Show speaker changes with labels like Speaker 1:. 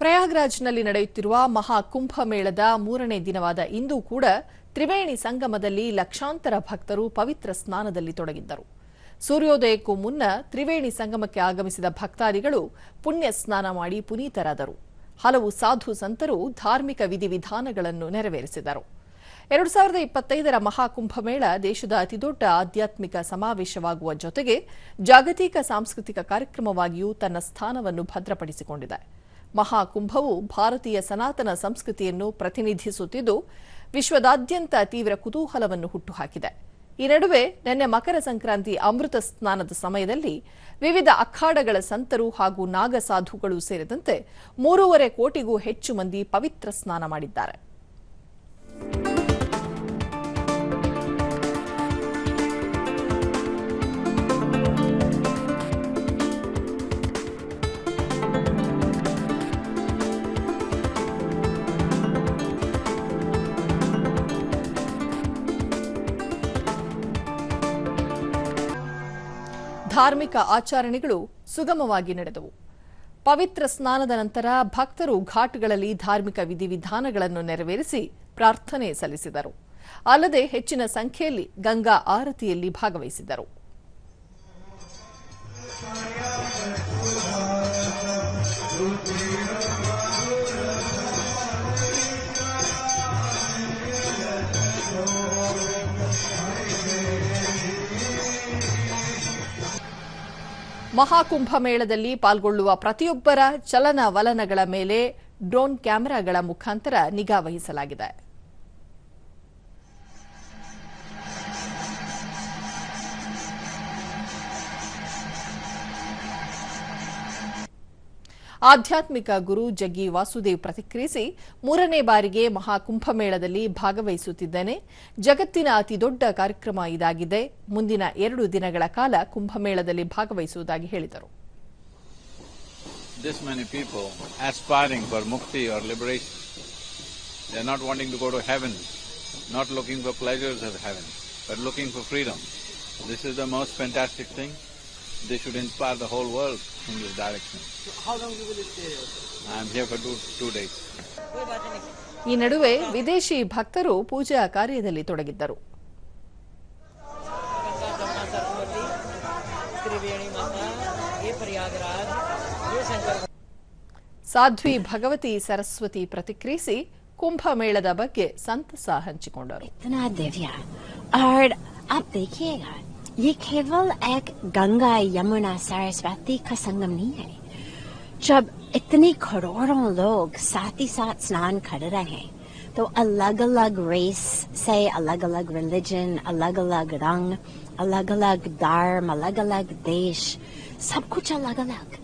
Speaker 1: ಪ್ರಯಾಗ್ರಾಜ್ನಲ್ಲಿ ನಡೆಯುತ್ತಿರುವ ಮಹಾಕುಂಭಮೇಳದ ಮೂರನೇ ದಿನವಾದ ಇಂದು ಕೂಡ ತ್ರಿವೇಣಿ ಸಂಗಮದಲ್ಲಿ ಲಕ್ಷಾಂತರ ಭಕ್ತರು ಪವಿತ್ರ ಸ್ನಾನದಲ್ಲಿ ತೊಡಗಿದ್ದರು. ಸೂರ್ಯೋದಯಕ್ಕೂ ಮುನ್ನ ತ್ರಿವೇಣಿ ಸಂಗಮಕ್ಕೆ ಆಗಮಿಸಿದ ಭಕ್ತಾದಿಗಳು ಪುಣ್ಯ ಸ್ನಾನ ಮಾಡಿ ಪುನೀತರಾದರು. ಹಲವು ಸಾಧು ಸಂತರು ಧಾರ್ಮಿಕ ವಿಧಿವಿಧಾನಗಳನ್ನು ನೆರವೇರಿಸಿದರು. ಎರಡು ಸಾವಿರದ ಇಪ್ಪತ್ತೈದರ ಮಹಾಕುಂಭಮೇಳ ದೇಶದ ಅತಿದೊಡ್ಡ ಆಧ್ಯಾತ್ಮಿಕ ಸಮಾವೇಶವಾಗುವ ಜೊತೆಗೆ ಜಾಗತಿಕ ಸಾಂಸ್ಕೃತಿಕ ಕಾರ್ಯಕ್ರಮವಾಗಿಯೂ ತನ್ನ ಸ್ಥಾನವನ್ನು ಭದ್ರಪಡಿಸಿಕೊಂಡಿದೆ. ಮಹಾಕುಂಭವು ಭಾರತೀಯ ಸನಾತನ ಸಂಸ್ಕೃತಿಯನ್ನು ಪ್ರತಿನಿಧಿಸುತ್ತಿದ್ದು, ವಿಶ್ವದಾದ್ಯಂತ ತೀವ್ರ ಕುತೂಹಲವನ್ನು ಹುಟ್ಟುಹಾಕಿದೆ. ಈ ನಡುವೆ ನಿನ್ನೆ ಮಕರ ಸಂಕ್ರಾಂತಿ ಅಮೃತ ಸ್ನಾನದ ಸಮಯದಲ್ಲಿ ವಿವಿಧ ಅಖಾಡಗಳ ಸಂತರು ಹಾಗೂ ನಾಗಸಾಧುಗಳು ಸೇರಿದಂತೆ ಮೂರೂವರೆ ಕೋಟಿಗೂ ಹೆಚ್ಚು ಮಂದಿ ಪವಿತ್ರ ಸ್ನಾನ ಮಾಡಿದ್ದಾರೆ. ಧಾರ್ಮಿಕ ಆಚರಣೆಗಳು ಸುಗಮವಾಗಿ ನಡೆದವು. ಪವಿತ್ರ ಸ್ನಾನದ ನಂತರ ಭಕ್ತರು ಘಾಟ್ಗಳಲ್ಲಿ ಧಾರ್ಮಿಕ ವಿಧಿವಿಧಾನಗಳನ್ನು ನೆರವೇರಿಸಿ ಪ್ರಾರ್ಥನೆ ಸಲ್ಲಿಸಿದರು. ಅಲ್ಲದೆ ಹೆಚ್ಚಿನ ಸಂಖ್ಯೆಯಲ್ಲಿ ಗಂಗಾ ಆರತಿಯಲ್ಲಿ ಭಾಗವಹಿಸಿದ್ದರು. ಮಹಾಕುಂಭ ಮೇಳದಲ್ಲಿ ಪಾಲ್ಗೊಳ್ಳುವ ಪ್ರತಿಯೊಬ್ಬರ ಚಲನವಲನಗಳ ಮೇಲೆ ಡ್ರೋನ್ ಕ್ಯಾಮೆರಾಗಳ ಮುಖಾಂತರ ನಿಗಾ ವಹಿಸಲಾಗಿದೆ. ಆಧ್ಯಾತ್ಮಿಕ ಗುರು ಜಗ್ಗಿ ವಾಸುದೇವ್ ಪ್ರತಿಕ್ರಿಯಿಸಿ ಮೂರನೇ ಬಾರಿಗೆ ಮಹಾಕುಂಭಮೇಳದಲ್ಲಿ ಭಾಗವಹಿಸುತ್ತಿದ್ದೇನೆ ಜಗತ್ತಿನ ಅತಿದೊಡ್ಡ ಕಾರ್ಯಕ್ರಮ ಇದಾಗಿದೆ ಮುಂದಿನ ಎರಡು ದಿನಗಳ ಕಾಲ ಕುಂಭಮೇಳದಲ್ಲಿ ಭಾಗವಹಿಸುವುದಾಗಿ ಹೇಳಿದರು
Speaker 2: this many people aspiring for mukti or liberation. They are not wanting to go to heaven, not looking for pleasures of heaven, but looking for freedom. This is the most fantastic thing. They should inspire the whole world in this direction.
Speaker 3: So how long you will stay here?
Speaker 2: I am here for two, two days.
Speaker 1: ಈ ನಡುವೆ ವಿದೇಶಿ ಭಕ್ತರು ಪೂಜಾ ಕಾರ್ಯದಲ್ಲಿ ತೊಡಗಿದ್ದರು ಸಾಧ್ವಿ ಭಗವತಿ ಸರಸ್ವತಿ ಪ್ರತಿಕ್ರಿಯಿಸಿ ಕುಂಭಮೇಳದ ಬಗ್ಗೆ ಸಂತಸ ಹಂಚಿಕೊಂಡರು
Speaker 4: ये केवल एक गंगा यमुना सरस्वती का संगम नहीं है। जब इतने करोड़ों लोग साथ ही साथ स्नान कर रहे हैं तो अलग अलग रेस से अलग अलग रिलीजन अलग अलग रंग अलग अलग धर्म अलग अलग देश, सब कुछ अलग अलग